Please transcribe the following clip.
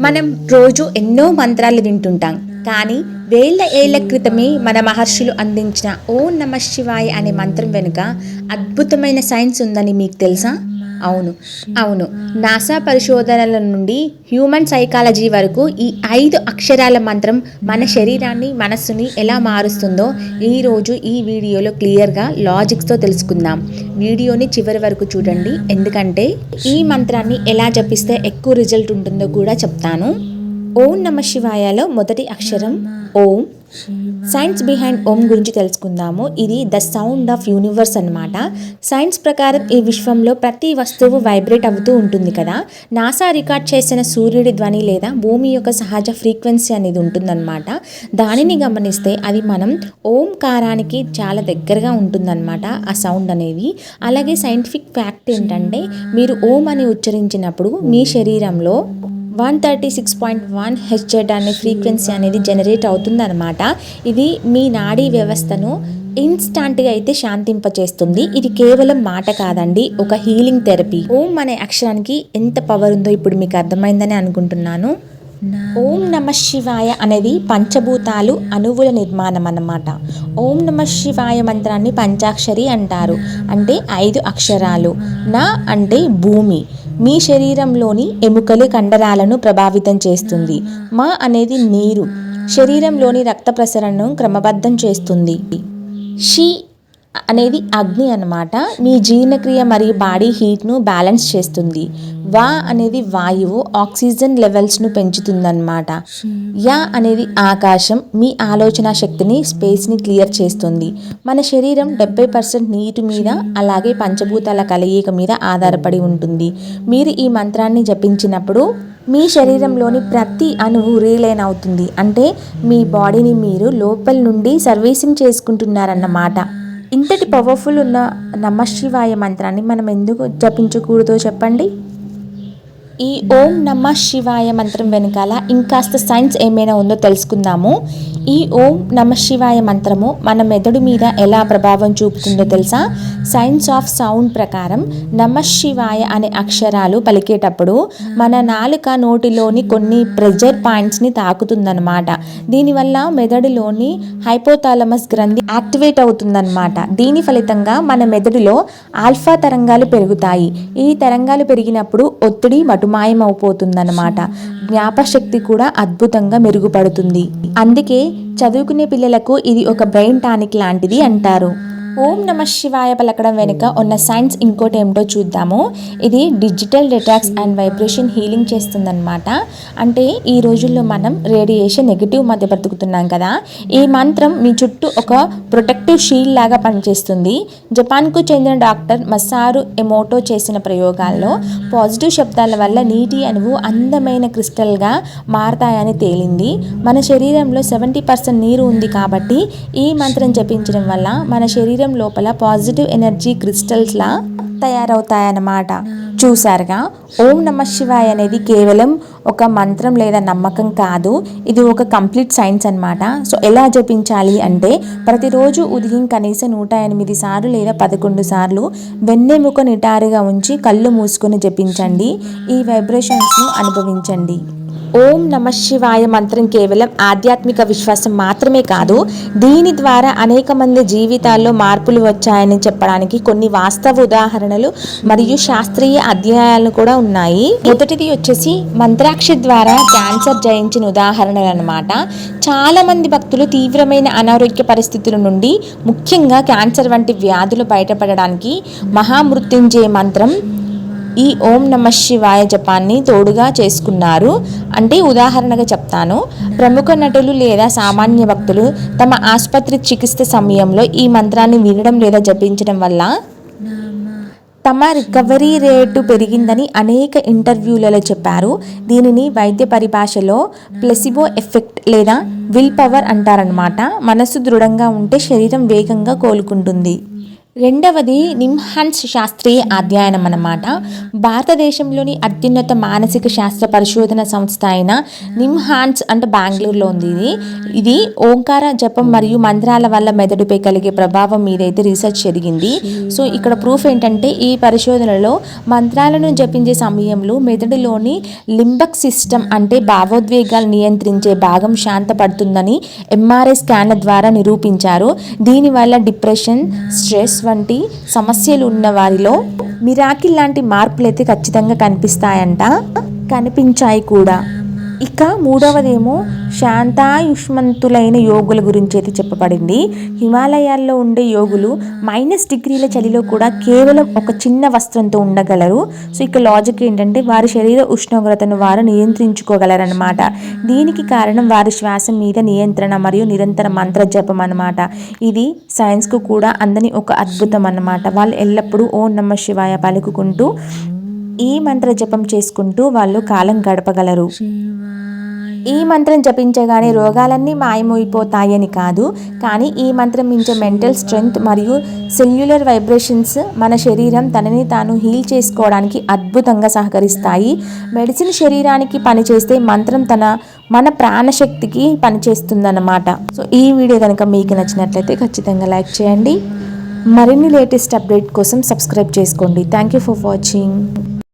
మనం రోజు ఎన్నో మంత్రాలు వింటుంటాం. కానీ వేల ఏళ్ళ క్రితమే మన మహర్షులు అందించిన ఓ నమ శివాయ అనే మంత్రం వెనుక అద్భుతమైన సైన్స్ ఉందని మీకు తెలుసా? అవును. అవును. నాసా పరిశోధనల నుండి హ్యూమన్ సైకాలజీ వరకు ఈ ఐదు అక్షరాల మంత్రం మన శరీరాన్ని మనస్సుని ఎలా మారుస్తుందో ఈరోజు ఈ వీడియోలో క్లియర్గా లాజిక్స్తో తెలుసుకుందాం. వీడియోని చివరి వరకు చూడండి. ఎందుకంటే ఈ మంత్రాన్ని ఎలా జపిస్తే ఎక్కువ రిజల్ట్ ఉంటుందో కూడా చెప్తాను. ఓం నమ శివాయలో మొదటి అక్షరం ఓం. సైన్స్ బిహైండ్ ఓం గురించి తెలుసుకుందాము. ఇది ద సౌండ్ ఆఫ్ యూనివర్స్ అన్నమాట. సైన్స్ ప్రకారం ఈ విశ్వంలో ప్రతి వస్తువు వైబ్రేట్ అవుతూ ఉంటుంది కదా. నాసా రికార్డ్ చేసిన సూర్యుడి ధ్వని లేదా భూమి యొక్క సహజ ఫ్రీక్వెన్సీ అనేది ఉంటుందన్నమాట. దానిని గమనిస్తే అది మనం ఓంకారానికి చాలా దగ్గరగా ఉంటుందన్నమాట ఆ సౌండ్ అనేది. అలాగే సైంటిఫిక్ ఫ్యాక్ట్ ఏంటంటే మీరు ఓం అని ఉచ్చరించినప్పుడు మీ శరీరంలో one thirty six point one HZ అనే ఫ్రీక్వెన్సీ అనేది జనరేట్ అవుతుందన్నమాట. ఇది మీ నాడీ వ్యవస్థను ఇన్స్టాంట్గా అయితే శాంతింపచేస్తుంది. ఇది కేవలం మాట కాదండి ఒక హీలింగ్ థెరపీ. ఓం అనే అక్షరానికి ఎంత పవర్ ఉందో ఇప్పుడు మీకు అర్థమైందని అనుకుంటున్నాను. ఓం నమ శివాయ అనేది పంచభూతాలు అణువుల నిర్మాణం అన్నమాట. ఓం నమ శివాయ మంత్రాన్ని పంచాక్షరి అంటారు. అంటే ఐదు అక్షరాలు. నా అంటే భూమి. మీ శరీరంలోని ఎముకలు కండరాలను ప్రభావితం చేస్తుంది. మా అనేది నీరు. శరీరంలోని రక్త ప్రసరణను క్రమబద్ధం చేస్తుంది. షీ అనేది అగ్ని అన్నమాట. మీ జీర్ణక్రియ మరియు బాడీ హీట్ను బ్యాలెన్స్ చేస్తుంది. వా అనేది వాయువు ఆక్సిజన్ లెవెల్స్ను పెంచుతుందన్నమాట. యా అనేది ఆకాశం మీ ఆలోచన శక్తిని స్పేస్ని క్లియర్ చేస్తుంది. మన శరీరం డెబ్బై పర్సెంట్ నీటి మీద అలాగే పంచభూతాల కలయిక మీద ఆధారపడి ఉంటుంది. మీరు ఈ మంత్రాన్ని జపించినప్పుడు మీ శరీరంలోని ప్రతి అణువు రీలైన్ అవుతుంది. అంటే మీ బాడీని మీరు లోపల నుండి సర్వీసింగ్ చేసుకుంటున్నారన్నమాట. ఇంతటి పవర్ఫుల్ ఉన్న నమశివాయ మంత్రాన్ని మనం ఎందుకు జపించకూడదో చెప్పండి? ఈ ఓం నమ శివాయ మంత్రం వెనకాల ఇంకాస్త సైన్స్ ఏమైనా ఉందో తెలుసుకుందాము. ఈ ఓం నమ శివాయ మంత్రము మన మెదడు మీద ఎలా ప్రభావం చూపుతుందో తెలుసా? సైన్స్ ఆఫ్ సౌండ్ ప్రకారం నమ శివాయ అనే అక్షరాలు పలికేటప్పుడు మన నాలుక నోటిలోని కొన్ని ప్రెజర్ పాయింట్స్ని తాకుతుందన్నమాట. దీనివల్ల మెదడులోని హైపోథాలమస్ గ్రంథి యాక్టివేట్ అవుతుందన్నమాట. దీని ఫలితంగా మన మెదడులో ఆల్ఫా తరంగాలు పెరుగుతాయి. ఈ తరంగాలు పెరిగినప్పుడు ఒత్తిడి మటుమాయమైపోతుందన్నమాట జ్ఞాపశక్తి కూడా అద్భుతంగా మెరుగుపడుతుంది. అందుకే చదువుకునే పిల్లలకు ఇది ఒక బ్రెయిన్ టానిక్ లాంటిది అంటారు. ఓం నమ శివాయ పలకడం వెనుక ఉన్న సైన్స్ ఇంకోటి ఏమిటో చూద్దాము. ఇది digital detox and vibration healing చేస్తుందన్నమాట. అంటే ఈ రోజుల్లో మనం రేడియేషన్ నెగిటివ్ మధ్య బ్రతుకుతున్నాం కదా. ఈ మంత్రం మీ చుట్టూ ఒక ప్రొటెక్టివ్ షీల్డ్ లాగా పనిచేస్తుంది. జపాన్కు చెందిన డాక్టర్ మసారు ఎమోటో చేసిన ప్రయోగాల్లో పాజిటివ్ శబ్దాల వల్ల నీటి అణువు అందమైన క్రిస్టల్గా మారతాయని తేలింది. మన శరీరంలో సెవెంటీ పర్సెంట్ నీరు ఉంది కాబట్టి ఈ మంత్రం జపించడం వల్ల మన శరీరం లోపల పాజిటివ్ ఎనర్జీ క్రిస్టల్స్లా తయారవుతాయన్నమాట. చూసారుగా ఓం నమ శివాయ అనేది కేవలం ఒక మంత్రం లేదా నమ్మకం కాదు. ఇది ఒక కంప్లీట్ సైన్స్ అన్నమాట. సో ఎలా జపించాలి అంటే ప్రతిరోజు ఉదయం కనీసం నూట ఎనిమిది సార్లు లేదా పదకొండు సార్లు వెన్నెముక నిటారుగా ఉంచి కళ్ళు మూసుకొని జపించండి. ఈ వైబ్రేషన్స్ను అనుభవించండి. ఓం నమ శివాయ మంత్రం కేవలం ఆధ్యాత్మిక విశ్వాసం మాత్రమే కాదు దీని ద్వారా అనేక మంది జీవితాల్లో మార్పులు వచ్చాయని చెప్పడానికి కొన్ని వాస్తవ ఉదాహరణలు మరియు శాస్త్రీయ అధ్యాయాలు కూడా ఉన్నాయి. మొదటిది వచ్చేసి మంత్రాక్ష ద్వారా క్యాన్సర్ జయించిన ఉదాహరణలు అనమాట చాలా మంది భక్తులు తీవ్రమైన అనారోగ్య పరిస్థితుల నుండి ముఖ్యంగా క్యాన్సర్ వంటి వ్యాధులు బయటపడడానికి మహామృత్యుంజయ మంత్రం ఈ ఓం నమ శివాయ జపాన్ని తోడుగా చేసుకున్నారు. అంటే ఉదాహరణగా చెప్తాను. ప్రముఖ నటులు లేదా సామాన్య భక్తులు తమ ఆసుపత్రి చికిత్స సమయంలో ఈ మంత్రాన్ని వినడం లేదా జపించడం వల్ల తమ రికవరీ రేటు పెరిగిందని అనేక ఇంటర్వ్యూలలో చెప్పారు. దీనిని వైద్య పరిభాషలో ప్లెసిబో ఎఫెక్ట్ లేదా విల్ పవర్ అంటారనమాట మనసు దృఢంగా ఉంటే శరీరం వేగంగా కోలుకుంటుంది. రెండవది నిమ్హాన్స్ శాస్త్రీయ అధ్యయనం అన్నమాట. భారతదేశంలోని అత్యున్నత మానసిక శాస్త్ర పరిశోధన సంస్థ అయిన నిమ్హాన్స్ అంటే బెంగళూరులో ఉంది ఇది. ఇది ఓంకార జపం మరియు మంత్రాల వల్ల మెదడుపై కలిగే ప్రభావం మీదైతే రీసెర్చ్ జరిగింది. సో ఇక్కడ ప్రూఫ్ ఏంటంటే ఈ పరిశోధనలో మంత్రాలను జపించే సమయంలో మెదడులోని లింబక్ సిస్టమ్ అంటే భావోద్వేగాలు నియంత్రించే భాగం శాంతపడుతుందని ఎంఆర్ఐ స్కానర్ ద్వారా నిరూపించారు. దీనివల్ల డిప్రెషన్ స్ట్రెస్ వంటి సమస్యలు ఉన్న వారిలో మిరాకిల్ లాంటి మార్పులు అయితే ఖచ్చితంగా కనిపిస్తాయంట. కనిపించాయి కూడా. ఇక మూడవదేమో శాంతాయుష్మంతులైన యోగుల గురించి అయితే చెప్పబడింది. హిమాలయాల్లో ఉండే యోగులు మైనస్ డిగ్రీల చలిలో కూడా కేవలం ఒక చిన్న వస్త్రంతో ఉండగలరు. సో ఇక లాజిక్ ఏంటంటే వారి శరీర ఉష్ణోగ్రతను వారు నియంత్రించుకోగలరన్నమాట. దీనికి కారణం వారి శ్వాస మీద నియంత్రణ మరియు నిరంతర మంత్ర జపం అన్నమాట. ఇది సైన్స్కు కూడా అందని ఒక అద్భుతం అన్నమాట. వాళ్ళు ఎల్లప్పుడూ ఓ నమ శివాయ పలుకుకుంటూ ఈ మంత్ర జపం చేసుకుంటూ వాళ్ళు కాలం గడపగలరు. ఈ మంత్రం జపించగానే రోగాలన్నీ మాయమైపోతాయని కాదు కానీ ఈ మంత్రం మించే మెంటల్ స్ట్రెంగ్త్ మరియు సెల్యులర్ వైబ్రేషన్స్ మన శరీరం తనని తాను హీల్ చేసుకోవడానికి అద్భుతంగా సహకరిస్తాయి. మెడిసిన్ శరీరానికి పనిచేస్తే మంత్రం తన మన ప్రాణశక్తికి పనిచేస్తుందన్నమాట. సో ఈ వీడియో కనుక మీకు నచ్చినట్లయితే ఖచ్చితంగా లైక్ చేయండి. మరిన్ని లేటెస్ట్ అప్డేట్ కోసం సబ్స్క్రైబ్ చేసుకోండి. Thank you for watching.